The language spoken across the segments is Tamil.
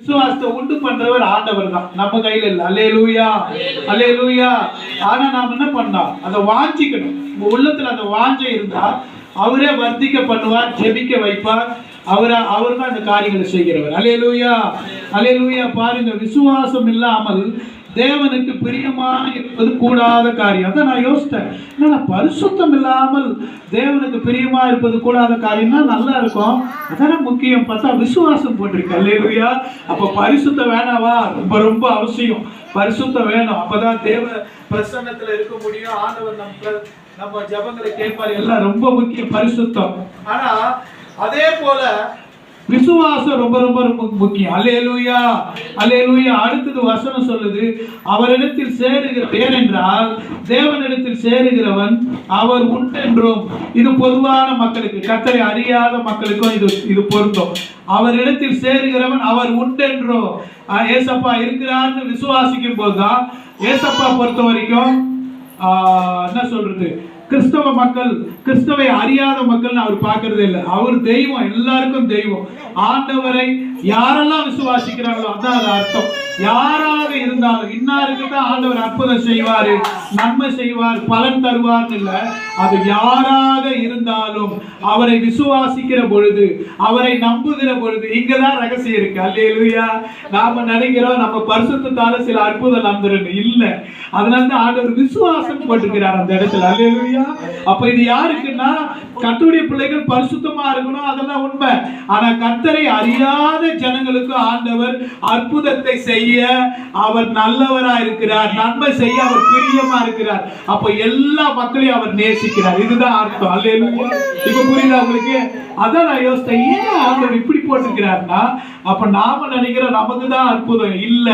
விசுவாசத்தை உண்டு பண்றவர் ஆண்டவர் தான் நம்ம கையில இல்ல. அல்லே லூயா அல்லே லூயா ஆனா நாம என்ன பண்ணோம் அதை வாஞ்சிக்கணும். உங்க உள்ளத்துல அந்த வாஞ்சை இருந்தா அவரே வர்த்திக்க பண்ணுவார் ஜெபிக்க வைப்பார். அவர் அவர் தான் இந்த காரியங்களை செய்கிறவர். அலையலூயா அலையலூயா பாருங்க விசுவாசம் இல்லாமல் தேவனுக்கு பிரியமாக இருப்பது கூடாத காரியம். அதான் நான் யோசித்தேன். என்னடா பரிசுத்தம் இல்லாமல் தேவனுக்கு பிரியமா இருப்பது கூடாத காரியம்னா நல்லா இருக்கும். அதானே முக்கியம். பார்த்தா விசுவாசம் போட்டிருக்கு. அல்லையா அப்போ பரிசுத்தம் வேணாவா? ரொம்ப ரொம்ப அவசியம். பரிசுத்தம் வேணும். அப்பதான் தேவ பிரசன்னத்துல இருக்க முடியும். ஆண்டவர் நம்ம நம்ம ஜபங்களை கேட்பார். எல்லாம் ரொம்ப முக்கியம். பரிசுத்தம். ஆனா அதே போல விசுவாசம் ரொம்ப ரொம்ப ரொம்ப முக்கியம். அலேலூயா அலேலூயா அடுத்தது வசனம் சொல்லுது அவரிடத்தில் சேருகிற ஏனென்றால் தேவனிடத்தில் சேருகிறவன் அவர் உண்டென்றும். இது பொதுவான மக்களுக்கு கத்தரை அறியாத மக்களுக்கும் இது இது பொருந்தும். அவரிடத்தில் சேருகிறவன் அவர் உண்டென்றும். ஏசப்பா இருக்கிறார்னு விசுவாசிக்கும் போதுதான் ஏசப்பா பொறுத்த வரைக்கும் என்ன சொல்றது? கிறிஸ்தவ மக்கள் கிறிஸ்தவை அறியாத மக்கள் அவர் பார்க்கறதே இல்லை. அவர் தெய்வம் எல்லாருக்கும் தெய்வம். ஆண்டவரை யாரெல்லாம் விசுவாசிக்கிறாங்களோ அதான் அது அர்த்தம். யாராக இருந்தாலும் இன்னாருக்கு தான் ஆண்டவர் அற்புதம் செய்வாரு நன்மை செய்வார் பலன் தருவார்னு இல்லை. அது யாராக இருந்தாலும் அவரை விசுவாசிக்கிற பொழுது அவரை நம்புகிற பொழுது இங்கதான் ரகசியம் இருக்கு. அல்லேலூயா. நாம நினைக்கிறோம் நம்ம பரிசுத்தால சில அற்புதம் நடந்துருக்கு இல்ல. அதனால தான் ஆண்டவர் விசுவாசம் போட்டுக்கிறார் அந்த இடத்துல. இல்லையா? அப்ப இது யாருக்குன்னா கத்துடைய பிள்ளைகள் பரிசுத்தமா இருக்கணும் அதெல்லாம் உண்மை. ஆனா கர்த்தரை அறியாத ஜனங்களுக்கு ஆண்டவர் அற்புதத்தை செய்ய அவர் நல்லவரா இருக்கிறார். நன்மை செய்ய அவர் பிரியமா இருக்கிறார். அப்ப எல்லா மக்களையும் அவர் நேசிக்கிறார். இதுதான் அர்த்தம். அல்ல இப்ப புரியுதா உங்களுக்கு? அதான் நான் யோசித்தேன் ஏன் ஆண்டவர் இப்படி போட்டிருக்கிறார்னா அப்ப நாம நினைக்கிறோம் நமக்கு தான் அற்புதம். இல்ல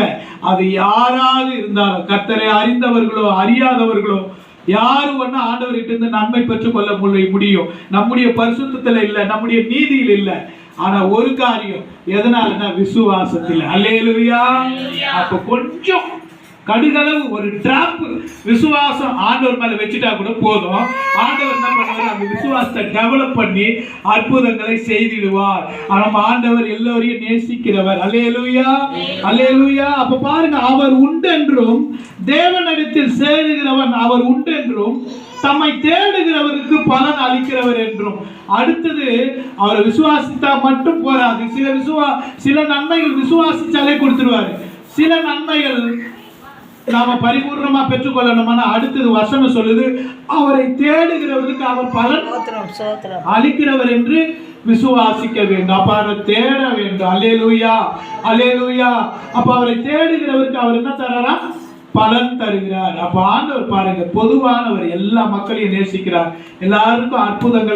அது யாராக இருந்தாலும் கர்த்தரை அறிந்தவர்களோ அறியாதவர்களோ யாரு ஒண்ணு ஆண்டவர்கிட்ட இருந்து நன்மை பெற்றுக் கொள்ள முடி- முடியும்? நம்முடைய பரிசுத்தத்துல இல்ல நம்முடைய நீதியில் இல்ல. ஆனா ஒரு காரியம் எதனாலனா விசுவாசத்தில். அல்லேலூயா. அப்ப கொஞ்சம் கடுகளவு ஒரு டிராப் விசுவாசம் ஆண்டவர் மேல வச்சுட்டா கூட போதும். ஆண்டவர் என்ன பண்ணுவார்? அந்த விசுவாசத்தை டெவலப் பண்ணி அற்புதங்களை செய்திடுவார். நம்ம ஆண்டவர் எல்லோரையும் நேசிக்கிறவர். அலேலுயா அலேலுயா அப்ப பாருங்க அவர் உண்டென்றும் தேவனிடத்தில் சேருகிறவன் அவர் உண்டென்றும் தம்மை தேடுகிறவருக்கு பலன் அளிக்கிறவர் என்றும். அடுத்தது அவரை விசுவாசித்தா மட்டும் போராது. சில விசுவா சில நன்மைகள் விசுவாசிச்சாலே கொடுத்துருவாரு. சில நன்மைகள் நாம பரிபூர்ணமா பெற்றுக்கொள்ளணும்னா அடுத்தது வசனம் சொல்லுது அவரை தேடுகிறவருக்கு அவர் பலன் அளிக்கிறவர் என்று விசுவாசிக்க வேண்டும். அப்ப அவரை தேட வேண்டும். அல்லேலூயா அல்லேலூயா. அப்ப அவரை தேடுகிறவருக்கு அவர் என்ன தராரா? பலன் தருகிறார். அப்ப ஆண்டவர் பாருங்க பொதுவானவர் எல்லா மக்களையும் நேசிக்கிறார். எல்லாருக்கும் அற்புதங்களை